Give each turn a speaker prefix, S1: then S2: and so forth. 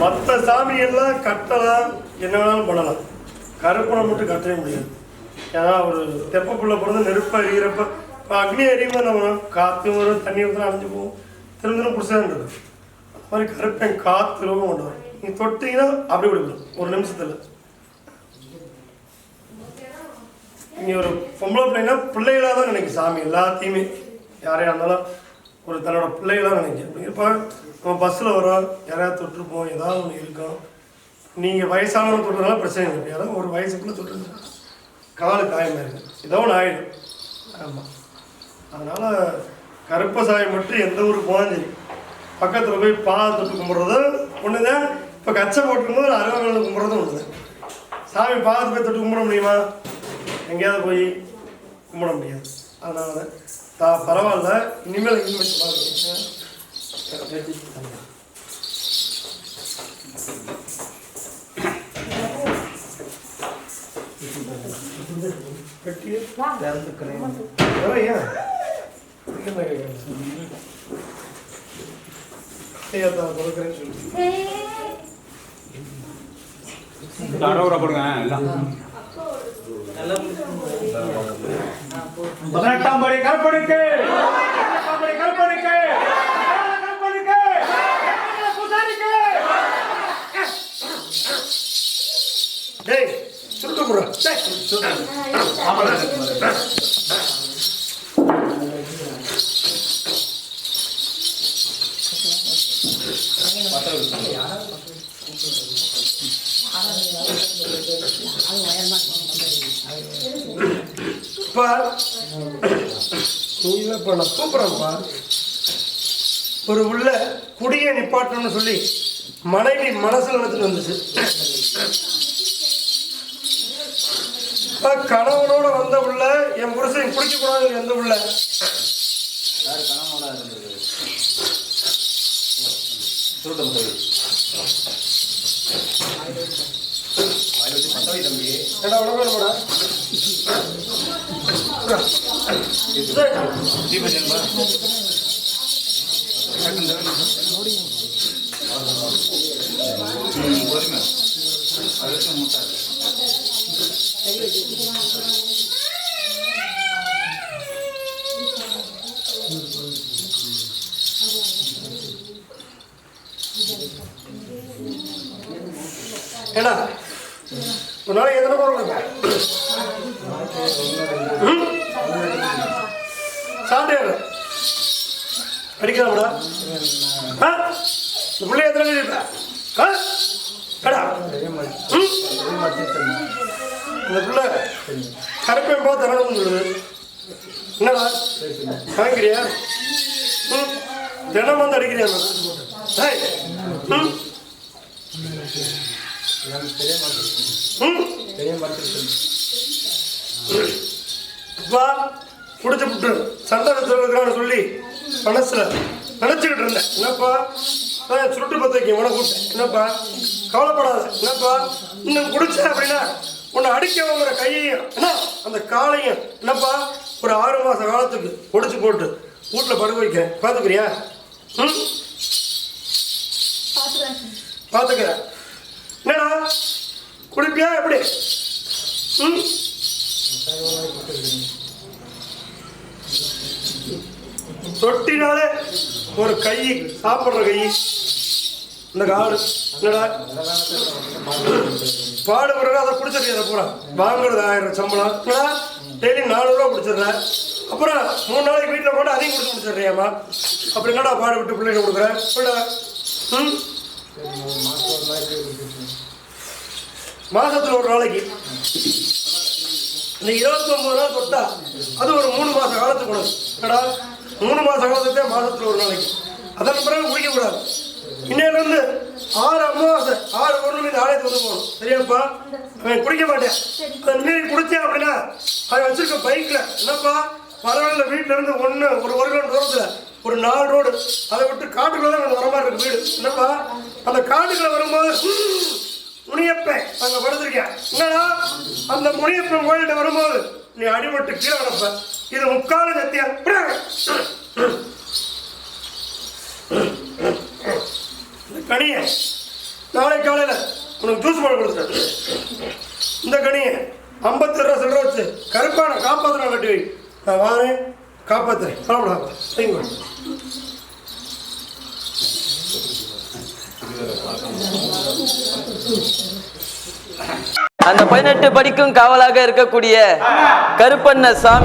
S1: மற்ற சாமி எல்லாம் கட்டலாம் என்ன வேணாலும் பண்ணலாம் கருப்பனை மட்டும் கட்டவே முடியாது. ஏன்னா ஒரு தெப்ப பிறந்து நெருப்ப எரியறப்ப இப்போ அக்னி எரியும்போது நம்ம காற்று வரும் தண்ணி வந்து அணைஞ்சு போகும். திரும்ப திரும்ப பிடிச்சான்றது அது மாதிரி கருப்பன் காற்று ரொம்ப கொண்டு வரும் நீங்கள் தொட்டிங்கன்னா அப்படி கொடுக்கணும். ஒரு நிமிஷத்தில். நீங்கள் ஒரு பொம்பளை பிள்ளைங்கன்னா பிள்ளைகளாக தான் நினைக்கும். சாமி எல்லாத்தையுமே. யாரையா இருந்தாலும் ஒரு தன்னோட பிள்ளைகளாக நினைக்கிறேன் இப்போ நம்ம பஸ்ஸில் வரோம் யாரையாவது தொட்டுருப்போம் ஏதாவது ஒன்று இருக்கும் நீங்கள் வயசானவங்க தொட்டுறதுனால பிரச்சனை இல்லை. யாராவது ஒரு வயசுக்குள்ளே தொட்டுருங்க காலு காயமாக இருக்கு. ஏதோ ஒன்று ஆயிடும். ஆமாம் அதனால் கருப்ப சாயம் மட்டும் எந்த ஊருக்கு போனாலும் சரி பக்கத்தில் போய் பாதை தொட்டு கும்பிட்றதும் ஒன்று தான் இப்போ கச்சை போட்டுக்கும்போது அருவாங்கல்ல கும்பிட்றதும் ஒன்று தான் சாமி பாதத்தை போய் தொட்டு கும்பிட முடியுமா? எங்கேயாவது போய் கும்பிட முடியாது. அதனால தான் தா பரவாயில்ல. இனிமேல் இனிமேல் தான்
S2: கொடுங்க எல்லாம் பதினெட்டாம் படி கற்பனைக்கு கற்பனைக்கு
S1: டேய் சுருட்டு போடுற டேய் அப்பா நீ இல்லைப்பா நான் கூப்பிட்றேன்ப்பா ஒரு உள்ள குடியை நிப்பாட்டணும்னு சொல்லி மனைவி மனசுல நினைச்சிட்டு வந்துச்சு. கணவனோட வந்த உள்ள என் புருஷன் குடிக்க கூடாது எந்த உள்ள? ஏடா உனக்கு வேணுமாடா? சரி. ஏடா ஒரு நாளைக்கு எத்தனை குரல் இருக்கு ம்? சாப்பிட்டு அடிக்கலாம்டா ஆ? இந்த பிள்ளை எத்தனை பேர் ஆ? கடா இந்த பிள்ளை கருப்பையும் பார்த்து தரணும் சொல்லுது என்னடா? வாங்கிக்கிறியா ம்? தினம் வந்து அடிக்கிறியா அப்பா குடிச்சு விட்டு சண்டை வச்சுருக்கிறான்னு சொல்லி மனசுல நினைச்சுக்கிட்டு இருந்தேன். என்னப்பா? நான் சுருட்டு பத்த வைக்க உனக்கு கூப்பிட்டேன் என்னப்பா? கவலைப்படாத. என்னப்பா? இன்னும் குடிச்ச அப்படின்னா உன்னை அடிக்க வாங்குற கையையும் என்ன? அந்த காலையும் என்னப்பா? ஒரு ஆறு மாச காலத்துக்கு ஒடிச்சு போட்டு வீட்டில் படுக்க வைக்கிறேன். பார்த்துக்கிறியா ம்? பார்த்துக்கிறேன் என்னடா? குடிப்பியா? எப்படி? ம்? தொட்டினாலே ஒரு கை சாப்பிட்ற கை. இந்த காடு என்னடா? பாடுபடுற அதை பிடிச்சிருக்கேன் அதை பூரா. வாங்குறது ஆயிரம் சம்பளம். என்னடா? டெய்லி நானூறுரூவா பிடிச்சிடுறேன். அப்புறம் மூணு நாளைக்கு வீட்டில் போட்டு அதையும் கொடுத்து முடிச்சிடுறியாம்மா? அப்புறம் என்னடா பாடு விட்டு பிள்ளைங்க கொடுக்குறேன்? பிள்ளை ம்? மாசத்துல ஒரு நாளைக்கு. இந்த இருபத்தி ஒன்பது ரூபா தொட்டா அது ஒரு மூணு மாத காலத்துக்கு கொடுக்கும். என்னடா? மூணு மாத காலத்துக்கு மாதத்தில் ஒரு நாளைக்கு. அதன் பிறகு குடிக்கக்கூடாது இன்னையிலேருந்து ஆறு அமாவாசை ஆறு பொருள் நீங்கள் ஆலயத்துக்கு வந்து போகணும். சரியாப்பா? அவன் குடிக்க மாட்டேன். அதை மீறி குடித்தேன் அப்படின்னா அவன் வச்சுருக்க பைக்கில் என்னப்பா? பரவாயில்ல வீட்டிலேருந்து ஒன்று ஒரு ஒரு கிலோமீட்டர் தூரத்தில் ஒரு நாலு ரோடு அதை விட்டு காட்டுக்குள்ளே தான் எனக்கு வர மாதிரி இருக்கு வீடு. என்னப்பா? அந்த காட்டுக்குள்ள வரும்போது முனியப்பன் அங்கே படுத்திருக்கேன். என்னடா? அந்த முனியப்பன் கோயில்கிட்ட வரும்போது நீ அடிபட்டு கீழே கிடப்ப. இது முக்கால சத்தியா கனிய நாளை காலையில் உனக்கு ஜூஸ் போட கொடுத்துட்டேன் இந்த கனியை ஐம்பத்தி ரூபா சில்லற வச்சு கருப்பான காப்பாற்ற நான் கட்டி வை. நான் வாரேன் காப்பாற்றுறேன் கவலைப்படாத சரிங்க
S3: அந்த பதினெட்டு படிக்கும் காவலாக இருக்கக்கூடிய கருப்பண்ண சாமி